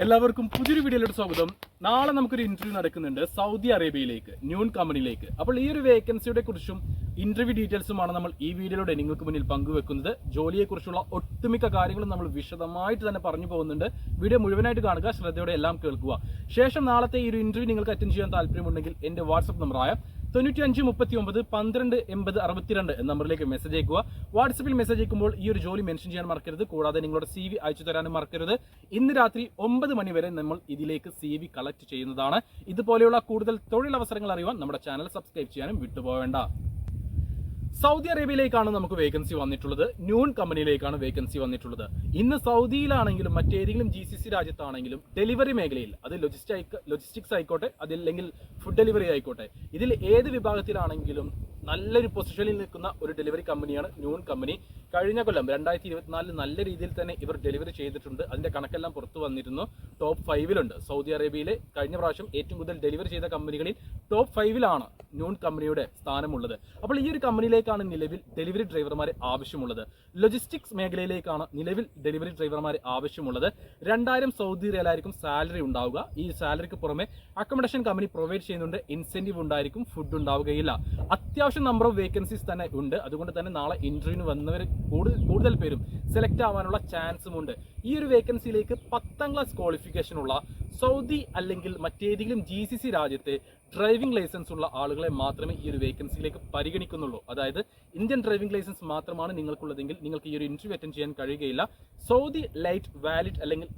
എല്ലാവർക്കും പുതിയൊരു വീഡിയോയിലോട്ട് സ്വാഗതം. നാളെ നമുക്കൊരു ഇന്റർവ്യൂ നടക്കുന്നുണ്ട് സൗദി അറേബ്യയിലേക്ക് ന്യൂൺ കമ്പനിയിലേക്ക്. അപ്പോൾ ഈ ഒരു വേക്കൻസിയുടെ കുറിച്ചും ഇന്റർവ്യൂ ഡീറ്റെയിൽസുമാണ് നമ്മൾ ഈ വീഡിയോയിലൂടെ നിങ്ങൾക്ക് മുന്നിൽ പങ്കുവെക്കുന്നത്. ജോലിയെക്കുറിച്ചുള്ള ഒട്ടുമിക്ക കാര്യങ്ങളും നമ്മൾ വിശദമായിട്ട് തന്നെ പറഞ്ഞു പോകുന്നുണ്ട്. വീഡിയോ മുഴുവനായിട്ട് കാണുക ശ്രദ്ധയോടെ എല്ലാം കേൾക്കുക. ശേഷം നാളത്തെ ഈ ഒരു ഇന്റർവ്യൂ നിങ്ങൾക്ക് അറ്റൻഡ് ചെയ്യാൻ താല്പര്യമുണ്ടെങ്കിൽ എന്റെ വാട്സപ്പ് നമ്പറായ തൊണ്ണൂറ്റി അഞ്ച് മുപ്പത്തി ഒമ്പത് പന്ത്രണ്ട് എൺപത് അറുപത്തിരണ്ട് എന്ന നമ്പറിലേക്ക് മെസ്സേജ് അയക്കുക. വാട്സപ്പിൽ മെസ്സേജ് അയക്കുമ്പോൾ ഈ ഒരു ജോലി മെൻഷൻ ചെയ്യാൻ മറക്കരുത്. കൂടാതെ നിങ്ങളുടെ സി വി അയച്ചു തരാനും മറക്കരുത്. ഇന്ന് രാത്രി ഒമ്പത് മണി വരെ നമ്മൾ ഇതിലേക്ക് സി വി കളക്ട് ചെയ്യുന്നതാണ്. ഇതുപോലെയുള്ള കൂടുതൽ തൊഴിലവസരങ്ങൾ അറിയുവാൻ നമ്മുടെ ചാനൽ സബ്സ്ക്രൈബ് ചെയ്യാനും വിട്ടുപോവേണ്ട സൗദി അറേബ്യയിലേക്കാണ് നമുക്ക് വേക്കൻസി വന്നിട്ടുള്ളത്. ന്യൂൺ കമ്പനിയിലേക്കാണ് വേക്കൻസി വന്നിട്ടുള്ളത്. ഇന്ന് സൗദിയിലാണെങ്കിലും മറ്റേതെങ്കിലും ജി സി സി രാജ്യത്താണെങ്കിലും ഡെലിവറി മേഖലയിൽ അത് ലോജിസ്റ്റിക് ലോജിസ്റ്റിക്സ് ആയിക്കോട്ടെ അതില്ലെങ്കിൽ ഫുഡ് ഡെലിവറി ആയിക്കോട്ടെ ഇതിൽ ഏത് വിഭാഗത്തിലാണെങ്കിലും നല്ലൊരു പൊസിഷനിൽ നിൽക്കുന്ന ഒരു ഡെലിവറി കമ്പനിയാണ് ന്യൂൺ കമ്പനി. കഴിഞ്ഞ കൊല്ലം രണ്ടായിരത്തി ഇരുപത്തിനാലിൽ നല്ല രീതിയിൽ തന്നെ ഇവർ ഡെലിവറി ചെയ്തിട്ടുണ്ട്. അതിന്റെ കണക്കെല്ലാം പുറത്തു വന്നിരുന്നു. ടോപ്പ് ഫൈവിലുണ്ട് സൗദി അറേബ്യയിലെ കഴിഞ്ഞ പ്രാവശ്യം ഏറ്റവും കൂടുതൽ ഡെലിവറി ചെയ്ത കമ്പനികളിൽ ടോപ്പ് ഫൈവിലാണ് ന്യൂൺ കമ്പനിയുടെ സ്ഥാനമുള്ളത്. അപ്പോൾ ഈ ഒരു കമ്പനിയിലേക്കാണ് നിലവിൽ ഡെലിവറി ഡ്രൈവർമാരെ ആവശ്യമുള്ളത്. ലോജിസ്റ്റിക്സ് മേഖലയിലേക്കാണ് നിലവിൽ ഡെലിവറി ഡ്രൈവർമാരെ ആവശ്യമുള്ളത്. രണ്ടായിരം സൗദി റിയലായിരിക്കും സാലറി ഉണ്ടാവുക. ഈ സാലറിക്ക് പുറമെ അക്കോമഡേഷൻ കമ്പനി പ്രൊവൈഡ് ചെയ്യുന്നുണ്ട്. ഇൻസെന്റീവ് ഉണ്ടായിരിക്കും. ഫുഡ് ഉണ്ടാവുകയില്ല. അത്യാവശ്യം നമ്പർ ഓഫ് വേക്കൻസീസ് തന്നെ ഉണ്ട്. അതുകൊണ്ട് തന്നെ നാളെ ഇന്റർവ്യൂവിന് വന്നവർ കൂടുതൽ കൂടുതൽ പേരും സെലക്ട് ആവാനുള്ള ചാൻസും ഉണ്ട്. ഈ ഒരു വേക്കൻസിയിലേക്ക് പത്താം ക്ലാസ് ക്വാളിഫിക്കേഷൻ ഉള്ള സൗദി അല്ലെങ്കിൽ മറ്റേതെങ്കിലും ജി സി സി രാജ്യത്തെ ഡ്രൈവിംഗ് ലൈസൻസ് ഉള്ള ആളുകളെ മാത്രമേ ഈ ഒരു വേക്കൻസിയിലേക്ക് പരിഗണിക്കുന്നുള്ളൂ. അതായത് ഇന്ത്യൻ ഡ്രൈവിംഗ് ലൈസൻസ് മാത്രമാണ് നിങ്ങൾക്കുള്ളതെങ്കിൽ നിങ്ങൾക്ക് ഈ ഒരു ഇന്റർവ്യൂ അറ്റൻഡ് ചെയ്യാൻ കഴിയുകയില്ല. സൗദി ലൈറ്റ് വാലിഡ് അല്ലെങ്കിൽ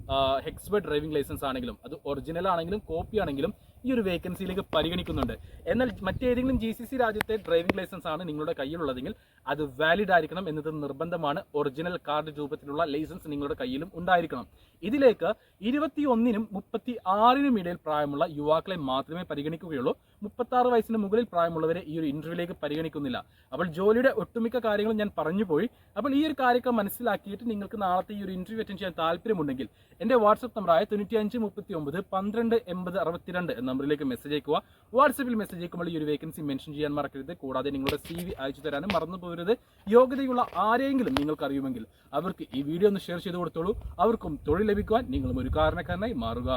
ഹെക്സ്ബർഡ് ഡ്രൈവിംഗ് ലൈസൻസ് ആണെങ്കിലും അത് ഒറിജിനൽ ആണെങ്കിലും കോപ്പി ആണെങ്കിലും ഈ ഒരു വേക്കൻസിയിലേക്ക് പരിഗണിക്കുന്നുണ്ട്. എന്നാൽ മറ്റേതെങ്കിലും ജി സി സി രാജ്യത്തെ ഡ്രൈവിംഗ് ലൈസൻസ് ആണ് നിങ്ങളുടെ കയ്യിലുള്ളതെങ്കിൽ അത് വാലിഡ് ആയിരിക്കണം എന്നത് നിർബന്ധമാണ്. ഒറിജിനൽ കാർഡ് രൂപത്തിലുള്ള ലൈസൻസ് നിങ്ങളുടെ കയ്യിലും ഉണ്ടായിരിക്കണം. ഇതിലേക്ക് ഇരുപത്തി ഒന്നിനും മുപ്പത്തി ആറിനും ഇടയിൽ പ്രായമുള്ള യുവാക്കളെ മാത്രമേ പരിഗണിക്കുകയുള്ളൂ. മുപ്പത്തി ആറ് വയസ്സിന് മുകളിൽ പ്രായമുള്ളവരെ ഈ ഒരു ഇന്റർവ്യൂവിലേക്ക് പരിഗണിക്കുന്നില്ല. അപ്പോൾ ജോലിയുടെ ഒട്ടുമിക്ക കാര്യങ്ങളും ഞാൻ പറഞ്ഞു പോയി അപ്പോൾ ഈ ഒരു കാര്യമൊക്കെ മനസ്സിലാക്കിയിട്ട് നിങ്ങൾക്ക് നാളത്തെ ഈ ഒരു ഇന്റർവ്യൂ അറ്റൻഡ് ചെയ്യാൻ താല്പര്യമുണ്ടെങ്കിൽ എന്റെ വാട്സപ്പ് നമ്പറായ തൊണ്ണൂറ്റി അഞ്ച് മുപ്പത്തി ഒമ്പത് പന്ത്രണ്ട് എൺപത് അറുപത്തിരണ്ട് എന്ന നമ്പറിലേക്ക് മെസ്സേജ് അയക്കുക. വാട്സപ്പിൽ മെസ്സേജ് അയക്കുമ്പോൾ ഈ ഒരു വേക്കൻസി മെൻഷൻ ചെയ്യാൻ മറക്കരുത്. കൂടാതെ നിങ്ങളുടെ സി വി അയച്ചു തരാനും മറന്നു പോകരുത്. യോഗ്യതയുള്ള ആരെങ്കിലും നിങ്ങൾക്ക് അറിയുമെങ്കിൽ അവർക്ക് ഈ വീഡിയോ ഒന്ന് ഷെയർ ചെയ്ത് കൊടുത്തോളൂ. അവർക്കും തൊഴിൽ ലഭിക്കുവാൻ നിങ്ങളും ഒരു കാരണക്കാരനായി മാറുക.